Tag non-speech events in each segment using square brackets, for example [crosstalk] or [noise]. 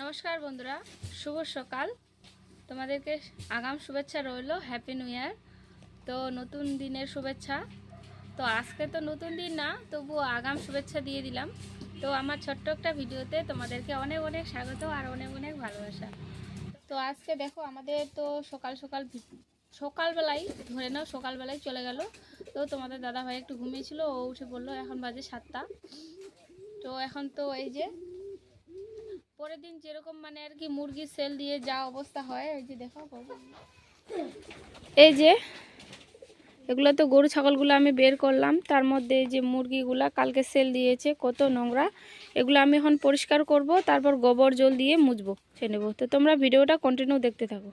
নমস্কার বন্ধুরা, শুভ সকাল। তোমাদেরকে আগাম শুভেচ্ছা রইল হ্যাপি নিউ ইয়ার তো নতুন দিনের শুভেচ্ছা। তো আজকে তো নতুন দিন না তবু আগাম শুভেচ্ছা দিয়ে দিলাম। তো আমার ছোট্ট একটা ভিডিওতে তোমাদেরকে অনেক অনেক স্বাগত আর অনেক অনেক ভালোবাসা। তো আজকে দেখো, আমাদের তো সকাল সকাল সকালবেলায় ধরে নাও সকালবেলায় চলে গেল। তো তোমাদের দাদা ভাই একটু ঘুমিয়েছিল, ও উঠে পড়ল, এখন বাজে সাতটা। তো এখন তো এই যে, পরের দিন যেরকম মানে আর কি মুরগির সেল দিয়ে যা অবস্থা হয়, এই যে দেখো এই যে, এগুলো তো গরু ছাগলগুলো আমি বের করলাম, তার মধ্যে যে মুরগিগুলা কালকে সেল দিয়েছে, কত নোংরা। এগুলো আমি এখন পরিষ্কার করব, তারপর গোবর জল দিয়ে মুছবো সে নেব। তো তোমরা ভিডিওটা কন্টিনিউ দেখতে থাকো।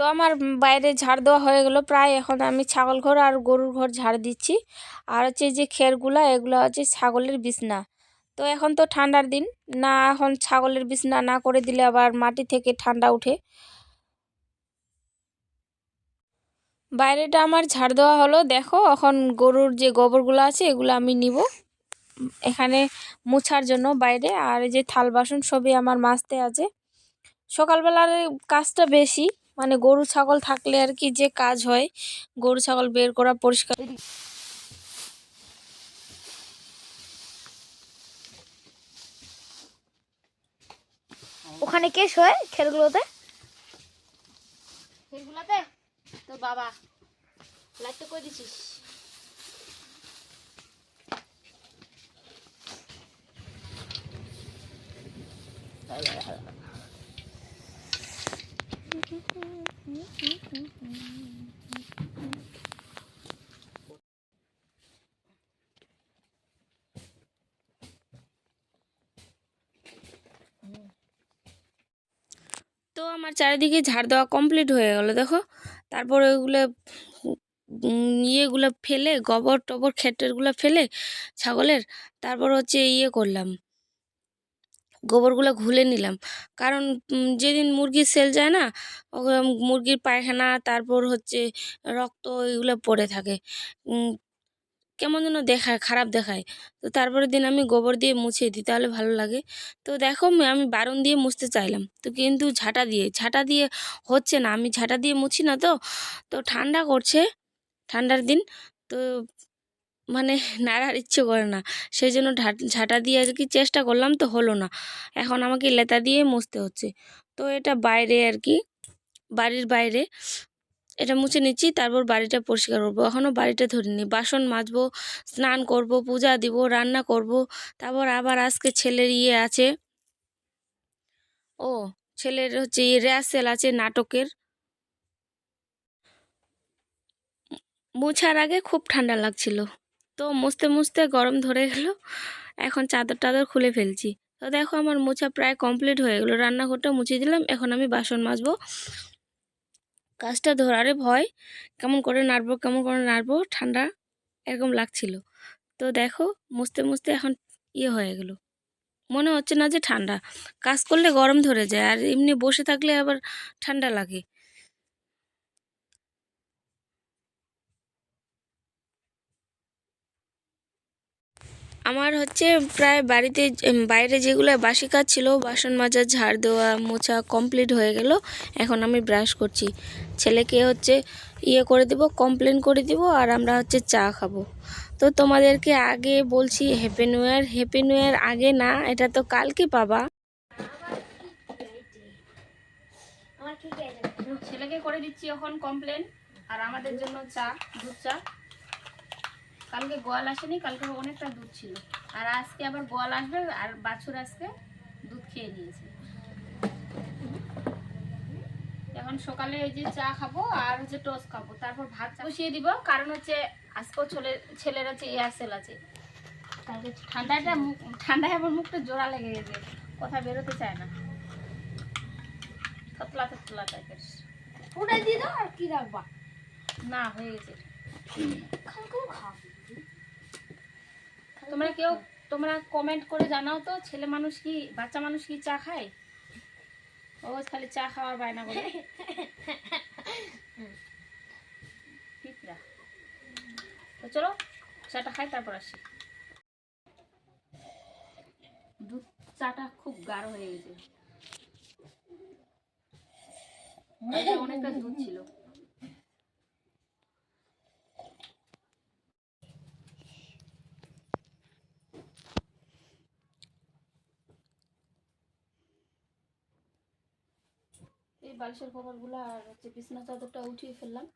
তো আমার বাইরে ঝাড় দেওয়া হয়ে গেল। প্রায় এখন আমি ছাগল ঘর আর গরুর ঘর ঝাড় দিচ্ছি। আর হচ্ছে যে খেরগুলা, এগুলো হচ্ছে ছাগলের বিছনা। তো এখন তো ঠান্ডার দিন, না এখন ছাগলের বিছনা না করে দিলে আবার মাটি থেকে ঠান্ডা উঠে। বাইরেটা আমার ঝাড় দেওয়া হলো। দেখো, এখন গরুর যে গোবরগুলো আছে, এগুলো আমি নিব। এখানে মুছার জন্য বাইরে। আর যে থাল বাসন সবই আমার মাজতে আছে। সকালবেলার কাজটা বেশি। মানে গরু ছাগল থাকলে আর কি যে কাজ হয় গরু ছাগল বের করা পরিষ্কার। ওখানে কে শোয় খেলগুলোতে? তো বাবা। লাইটটা করে দিছিস? তো আমার চারিদিকে ঝাড় দেওয়া কমপ্লিট হয়ে গেল, দেখো। তারপর ওইগুলো ইয়েগুলো ফেলে গোবর টবর খেটেরগুলো ফেলে ছাগলের, তারপর হচ্ছে ইয়ে করলাম। গোবরগুলো ঘুলে নিলাম। কারণ যেদিন মুরগির সেল যায় না মুরগির পায়খানা, তারপর হচ্ছে রক্ত এগুলো পড়ে থাকে। কেমন যেন দেখায়, খারাপ দেখায়। তো তারপরের দিন আমি গোবর দিয়ে মুছে দিই, তাহলে ভালো লাগে। তো দেখো আমি বারণ দিয়ে মুছতে চাইলাম। তো কিন্তু ঝাঁটা দিয়ে ঝাঁটা দিয়ে হচ্ছে না, আমি ঝাঁটা দিয়ে মুছি না তো তো ঠান্ডা করছে ঠান্ডার দিন। তো মানে নাড়ার ইচ্ছে করে না। সেই জন্য ঝাঁটা দিয়ে আর কি চেষ্টা করলাম তো হলো না। এখন আমাকে লেতা দিয়ে মুছতে হচ্ছে। তো এটা বাইরে আর কি, বাড়ির বাইরে এটা মুছে নিচ্ছি, তারপর বাড়িটা পরিষ্কার করব। এখনও বাড়িটা ধরিনি। বাসন মাজবো, স্নান করব, পূজা দিব, রান্না করব। তারপর আবার আজকে ছেলের ইয়ে আছে। ও, ছেলের হচ্ছে ইয়ে রিহার্সেল আছে নাটকের। মুছার আগে খুব ঠান্ডা লাগছিল। তো মুছতে মুছতে গরম ধরে গেল। এখন চাদর টাদর খুলে ফেলছি। তো দেখো আমার মোছা প্রায় কমপ্লিট হয়ে গেলো। রান্নাঘরটা মুছে দিলাম। এখন আমি বাসন মাজবো। কাজটা ধরারে ভয়। কেমন করে নাড়বো, কেমন করে নাড়বো, ঠান্ডা এরকম লাগছিল। তো দেখো মুছতে মুছতে এখন ইয়ে হয়ে গেল। মনে হচ্ছে না যে ঠান্ডা। কাজ করলে গরম ধরে যায়। আর এমনি বসে থাকলে আবার ঠান্ডা লাগে। আমার হচ্ছে প্রায় বাড়িতে বাইরে যেগুলো বাসি কাজ ছিল, বাসন মাজা, ঝাড় দেওয়া, মোছা কমপ্লিট হয়ে গেল। এখন আমি ব্রাশ করছি। ছেলেকে হচ্ছে ইয়ে করে দিব কমপ্লেন করে দিব, আর আমরা হচ্ছে চা খাব। তো তোমাদেরকে আগে বলছি happy new year happy new year আগে না, এটা তো কালকে পাবা। ছেলেকে করে দিচ্ছি এখন কমপ্লেন আর আমাদের জন্য চা, দুধ চা। কালকে গোয়াল আসেনি কালকে অনেকটা দুধ ছিল। আর আজকে আবার গোয়াল আসবে আর বাছুর আজকে দুধ খেয়ে নিয়েছে। এখন সকালে এই যে চা খাব আর হচ্ছে টোস্ট খাব তারপর ভাত বসিয়ে দিব। কারণ হচ্ছে আজকেও ছেলে ছেলের হচ্ছে এয়ারসেল আছে। কালকে ঠান্ডাটা মুখ ঠান্ডায় আবার মুখটা জোড়া লেগে গেছে কথা বেরোতে চায় না। পাতলা পাতলা টাইপের ওটা দিয়ে দাও আর কি রাখবা? না হয়ে গেছে। খাও খাও তোমরা কেউ, তোমরা কমেন্ট করে জানাও তো, ছেলে মানুষ কি, বাচ্চা মানুষ কি চা খায়? ও খালি চা খাওয়ার বায়না করে। পিঁপড়া। তো চলো, চাটা খাই, তারপর আসি। দুধ চাটা খুব গাঢ় হয়ে গেছে। অনেকটা দুধ ছিল। বালিশের কভারগুলো আর হচ্ছে বিছনা চাদরটা উঠিয়ে ফেললাম।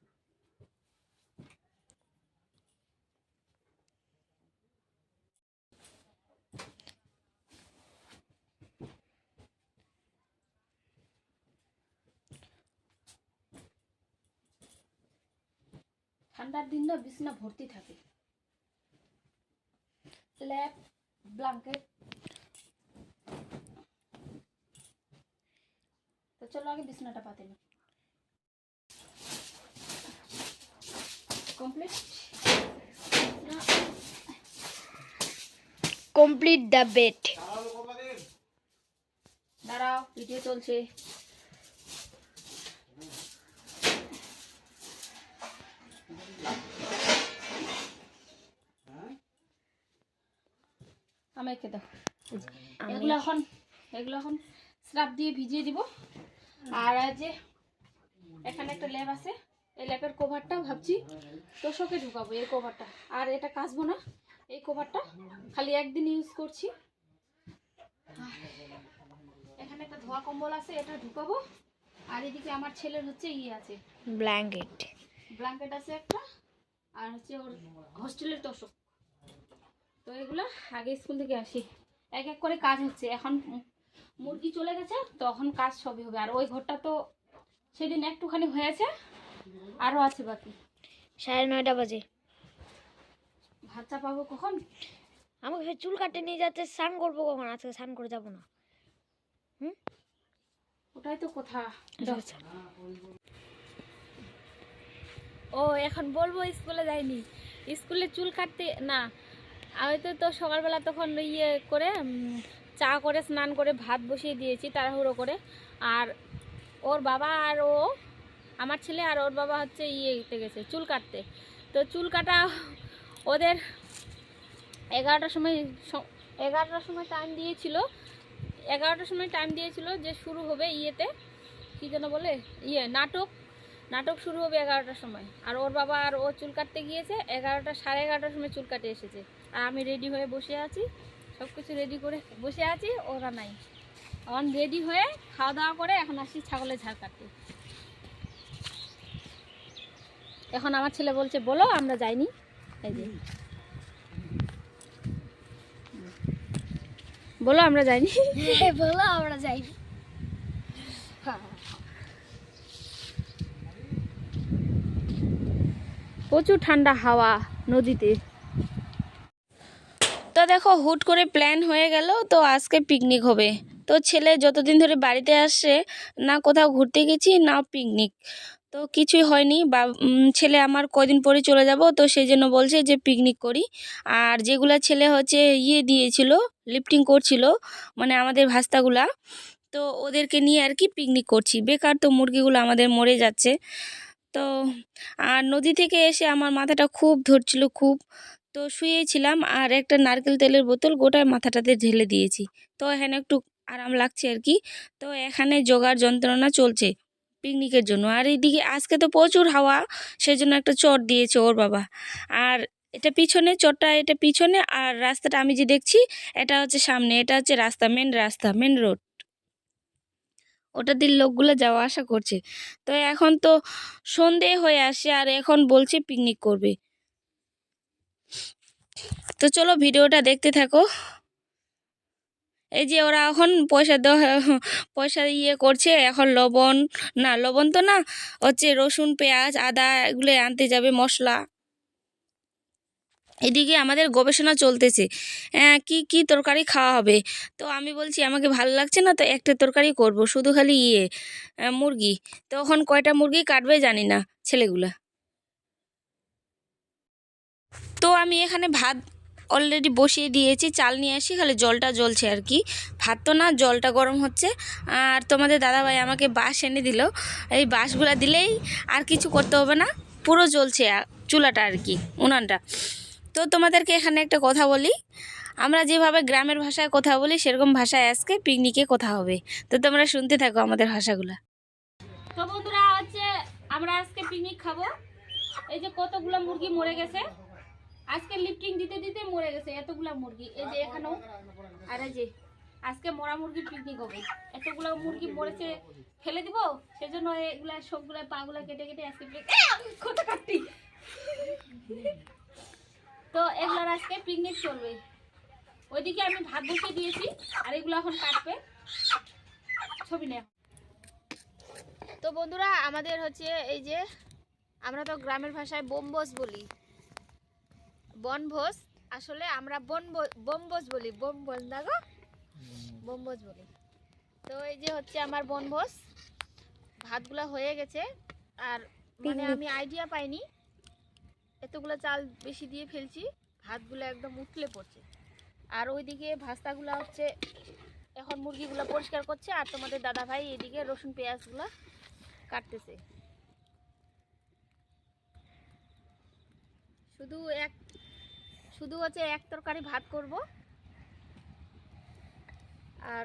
ঠান্ডার দিন না বিছনা ভর্তি থাকে। ল্যাপ ব্ল্যাঙ্কেট তো চলো আগে বিছনাটা পাতে নি। কমপ্লিট কমপ্লিট দ্য বেড দাঁড়াও ভিডিও চলছে। আমাকে দাও। এগুলো এখন এগুলো এখন স্রাব দিয়ে ভিজিয়ে দিব। আর যে এখানে একটা ল্যাব আছে। এই ল্যাপের কভারটা ভাবছি তোষকে ঢুকাবো এই কভারটা আর এটা কাচবো না এই কভারটা খালি একদিন ইউজ করছি। আর এখানে একটা ধোয়া কম্বল আছে এটা ঢুকাবো। আর এদিকে আমার ছেলের হচ্ছে ইয়ে আছে। ব্ল্যাঙ্কেট ব্ল্যাঙ্কেট আছে একটা আর হচ্ছে ওর হোস্টেলের তোষক। তো এগুলো আগে স্কুল থেকে আসি। এক এক করে কাজ হচ্ছে এখন মুরগি চলে গেছে তখন কাজ সবই হবে। আর ওই ঘরটা তো সেদিন একটুখানি হয়েছে আরও আছে বাকি। সাড়ে নয়টা বাজে। ভাত চাপাবো কখন? আমাকে চুল কাটতে নিয়ে যাচ্ছে স্নান করব কখন? আজকে স্নান করে যাব না। ওটাই তো কথা। আচ্ছা, ও এখন বলব স্কুলে যাইনি স্কুলে চুল কাটতে না আমি তো তো সকালবেলা তখন ইয়ে করে চা করে, স্নান করে, ভাত বসিয়ে দিয়েছি তাড়াহুড়ো করে। আর ওর বাবা আর ও, আমার ছেলে আর ওর বাবা হচ্ছে ইয়ে ইয়েতে গেছে, চুল কাটতে। তো চুল কাটা ওদের এগারোটার সময় এগারোটার সময় টাইম দিয়েছিল। এগারোটার সময় টাইম দিয়েছিল যে শুরু হবে ইয়েতে, কী যেন বলে? ইয়ে নাটক। নাটক শুরু হবে এগারোটার সময়। আর ওর বাবা আর ও চুল কাটতে গিয়েছে, এগারোটা, সাড়ে এগারোটার সময় চুল কাটে এসেছে। আর আমি রেডি হয়ে বসে আছি। সব কিছু রেডি করে বসে আছি ওরা নাই। এখন রেডি হয়ে খাওয়া দাওয়া করে এখন আসি ছাগলের ঝাড় কাটতে। এখন আমার ছেলে বলছে বলো আমরা যাইনি। এই যে। বলো আমরা যাইনি? বলো আমরা যাইনি। প্রচুর ঠান্ডা হাওয়া নদীতে। তো দেখো, হুট করে প্ল্যান হয়ে গেল, তো আজকে পিকনিক হবে। তো ছেলে যতদিন ধরে বাড়িতে আসছে না কোথাও ঘুরতে গেছি না পিকনিক তো কিছুই হয়নি, বা ছেলে আমার কদিন পরে চলে যাব, তো সেই জন্য বলছে যে পিকনিক করি। আর যেগুলা ছেলে হচ্ছে ইয়ে দিয়েছিল লিফটিং করছিল মানে আমাদের ভাস্তাগুলা, তো ওদেরকে নিয়ে আর কি পিকনিক করছি। বেকার তো মুরগিগুলো আমাদের মরে যাচ্ছে। তো, আর নদী থেকে এসে আমার মাথাটা খুব ধরছিল, খুব। তো শুয়েছিলাম আর একটা নারকেল তেলের বোতল গোটায় মাথাটাতে ঢেলে দিয়েছি। তো এখানে একটু আরাম লাগছে আর কি। তো এখানে জোগাড় যন্ত্রণা চলছে পিকনিকের জন্য। আর এইদিকে আজকে তো প্রচুর হাওয়া সেই জন্য একটা চট দিয়েছে ওর বাবা। আর এটা পিছনে, চটটা এটা পিছনে আর রাস্তাটা আমি যে দেখছি, এটা হচ্ছে সামনে, এটা হচ্ছে রাস্তা মেন রাস্তা মেন রোড ওটা দিয়ে লোকগুলো যাওয়া আসা করছে। তো এখন তো সন্ধে হয়ে আসে আর এখন বলছে পিকনিক করবে। তো চলো ভিডিওটা দেখতে থাকো। এই যে ওরা এখন পয়সা [laughs] পয়সা ইয়ে করছে এখন লবণ না লবণ তো না হচ্ছে রসুন পেঁয়াজ আদা এগুলো আনতে যাবে মশলা। এদিকে আমাদের গবেষণা চলতেছে। আহ, কি কি তরকারি খাওয়া হবে? তো আমি বলছি আমাকে ভালো লাগছে না তো একটা তরকারি করব শুধু খালি ইয়ে মুরগি। তখন কয়টা মুরগি কাটবে জানি না ছেলেগুলা। তো আমি এখানে ভাত অলরেডি বসিয়ে দিয়েছি, চাল নিয়ে আসি, খালি জলটা জ্বলছে আর কি। ভাত তো না, জলটা গরম হচ্ছে। আর তোমাদের দাদাভাই আমাকে বাঁশ এনে দিল। এই বাঁশগুলা দিলেই আর কিছু করতে হবে না, পুরো জ্বলছে চুলাটা আর কি, উনানটা। তো তোমাদেরকে এখানে একটা কথা বলি। আমরা যেভাবে গ্রামের ভাষায় কথা বলি, সেরকম ভাষায় আজকে পিকনিকে কথা হবে। তো তোমরা শুনতে থাকো আমাদের ভাষাগুলা। তো বন্ধুরা, হচ্ছে আমরা আজকে পিকনিক খাব। এই যে কতগুলো মুরগি মরে গেছে আজকে লিফটিং দিতে দিতে মরে গেছে এতগুলা মুরগি। এই যে এখানেও, আর এই যে, আজকে মরা মুরগির পিকনিক হবে। এতগুলো মুরগি মরেছে, ফেলে দিব? সেজন্য এগুলা সবগুলা পাগুলা কেটে কেটে আজকে কত কাটি তো এগুলার আজকে পিকনিক চলবে। ওইদিকে আমি ভাত বসিয়ে দিয়েছি, আর এগুলো এখন কাটবে। ছবি নেই তো বন্ধুরা, আমাদের হচ্ছে এই যে, আমরা তো গ্রামের ভাষায় বোমবোস বলি। বনভোজ আসলে আমরা বনভোজ বলি বোমবোস না গো? বোমবোস বলি। তো এই যে হচ্ছে আমার বনভোজ ভাতগুলা হয়ে গেছে আর মানে আমি আইডিয়া পাইনি। এতগুলো চাল বেশি দিয়ে ফেলছি ভাতগুলো একদম উঠলে পড়ছে। আর ওইদিকে ভাস্তাগুলো হচ্ছে এখন মুরগিগুলো পরিষ্কার করছে আর তোমাদের দাদা ভাই এদিকে রসুন পেঁয়াজগুলো কাটতেছে। শুধু এক শুধু হচ্ছে এক তরকারি ভাত করব। আর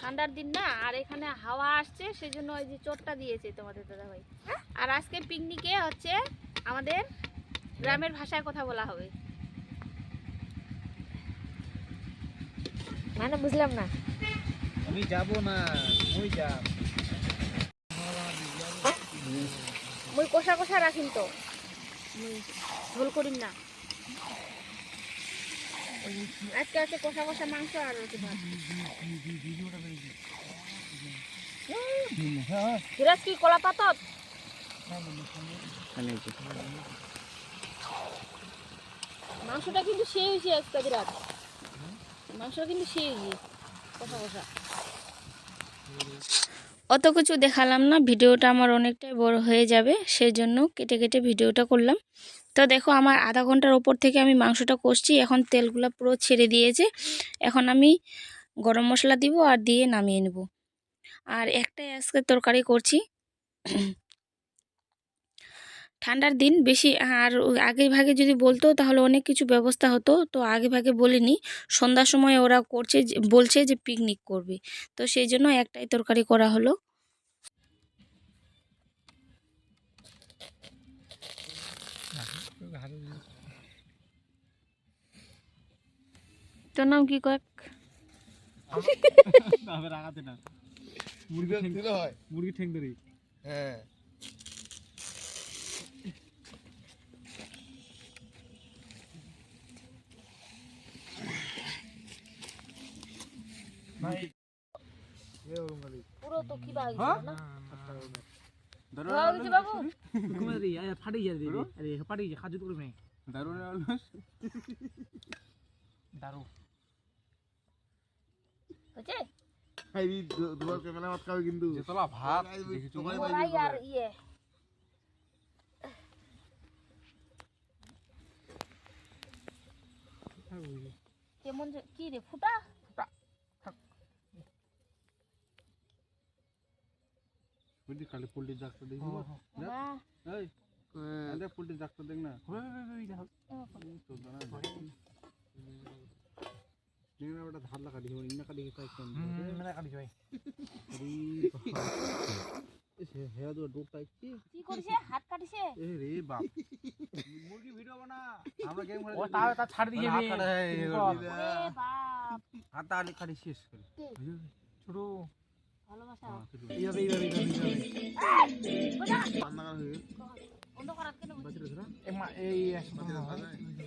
ঠান্ডার দিন না আর এখানে হাওয়া আসছে সেজন্য ওই যে চটটা দিয়েছে তোমাদের দাদা ভাই আর আজকে পিকনিকে হচ্ছে আমাদের গ্রামের ভাষায় কথা বলা হবে। মানে বুঝলাম না। আমি যাব না মই যাব মুই কষা কষা রাখিন তো। মুই ঝোল করিম না। আজকে আছে কষা কষা মাংস আর ভাত। ধীরাজ কি কলা পাতত? মাংসটা কিন্তু সেই হয়েছে আজকে ধীরাজ মাংসটা কিন্তু সেই হয়েছে কষা কষা। অত কিছু দেখালাম না ভিডিওটা আমার অনেকটাই বড় হয়ে যাবে সেই জন্য কেটে কেটে ভিডিওটা করলাম। তো দেখো আমার আধা ঘণ্টার ওপর থেকে আমি মাংসটা কষছি, এখন তেলগুলো পুরো ছেড়ে দিয়েছে। এখন আমি গরম মশলা দিব আর দিয়ে নামিয়ে নেব। আর একটাই আজকে তরকারি করছি। ঠান্ডার দিন বেশি, আর আগে ভাগে যদি বলতো তাহলে অনেক কিছু ব্যবস্থা হতো। তো আগে ভাগে বলিনি, সন্ধ্যার সময় ওরা করছে বলছে যে পিকনিক করবে। তো সেই জন্য একটাই তরকারি করা হলো। তোর নাম কি কয়েক। তবে রাগাতে না মুরগি দিলে হয়। মুরগি ঠেং ধরি। হ্যাঁ। পুরো তো কি বাকি হ্যাঁ? না? ধরো বাবু। আরে ফাটি যা দিবি আরে ফাটি যা খাজু করবে। দারু দারু। হচ্ছে এই দুবার ক্যামেরা মাত খাবে কিন্তু। যেতলা ভাত এই না? বাড়ি ওরাই আর ইয়ে। কেমন যে- কি রে ফুটা? বুঝলি কালে পোল্ট্রি ডাক্তার দেখি। না এই হ্যাঁ, পোল্ট্রি ডাক্তার দেখ না। কাটি যাই এ হেয়া দো ডোকটা কি কি করছে হাত কাটিছে এ রে বাপ মুরগি ভিডিও বানা আমরা গেম খেলে ও তা তা ছাড় দিয়ে হাত কাটা এই বাপ হাত আলি কাটি শেষ করে ছোট ভালোবাসা এইভাবে এইভাবে এইভাবে রান্নাঘর গেছে। বন্ধ করাত কেন এই এই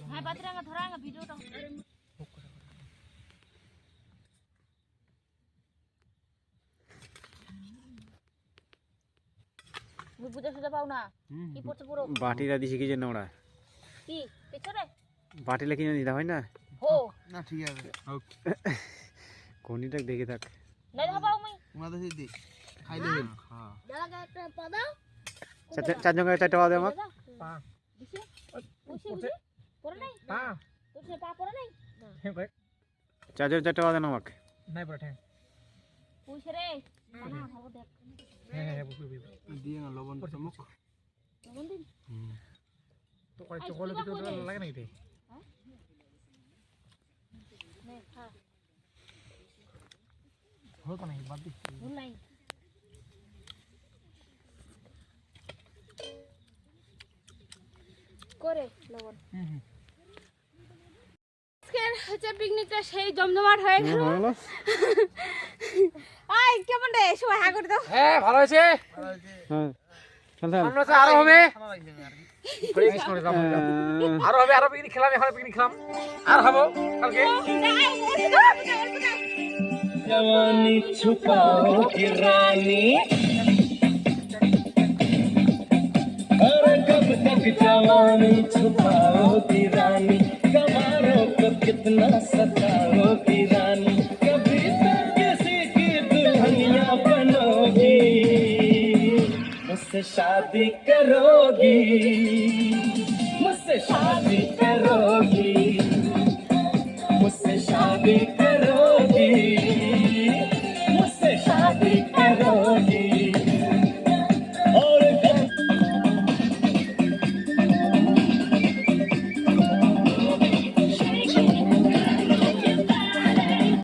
হ্যাঁ বাতিরাঙ্গা ধরাঙ্গা ভিডিওটা বুঝে সুঝে পাও না। কি পড়ছে পুরো? বাটিটা দিছি কি জন্য ওরা। কি? পেছনে? কিনে দিতে হয় না? হো। না ঠিক আছে। কোনিটা দেখে থাক। নাই ভাবাও মই। ওনাদের সেই দে। খাই দেবেন দাদা একটা করে চারটে বাদে আমার পা। দিছে? পরে নাই? পা। তোর সে পা পরে নাই? চারজন চারটে বাদে আমাকে। নাই পড়ে রে। না ভাবো দেখ। হ্যাঁ হ্যাঁ হ্যাঁ দিয়ে না লবণ চমক। দিন। তো চকল লাগে নে করে লবণ। আজকের হচ্ছে পিকনিকটা সেই জমজমাট হয়ে গেল। [laughs] আই কেমন রে সবাই হা করে দাও হ্যাঁ ভালো হয়েছে হ্যাঁ চল চল সামনে আছে আরো হবে আহ, আরো হবে আরো পিকনিক খেলাম এখন পিকনিক খেলাম আর হবো কালকে जवानी छुपाओ की रानी अरे कब तक जवानी छुपाओ की रानी कमारों को कितना सताओ की रानी मुझसे शादी करोगी मुझसे शादी करोगी मुझसे शादी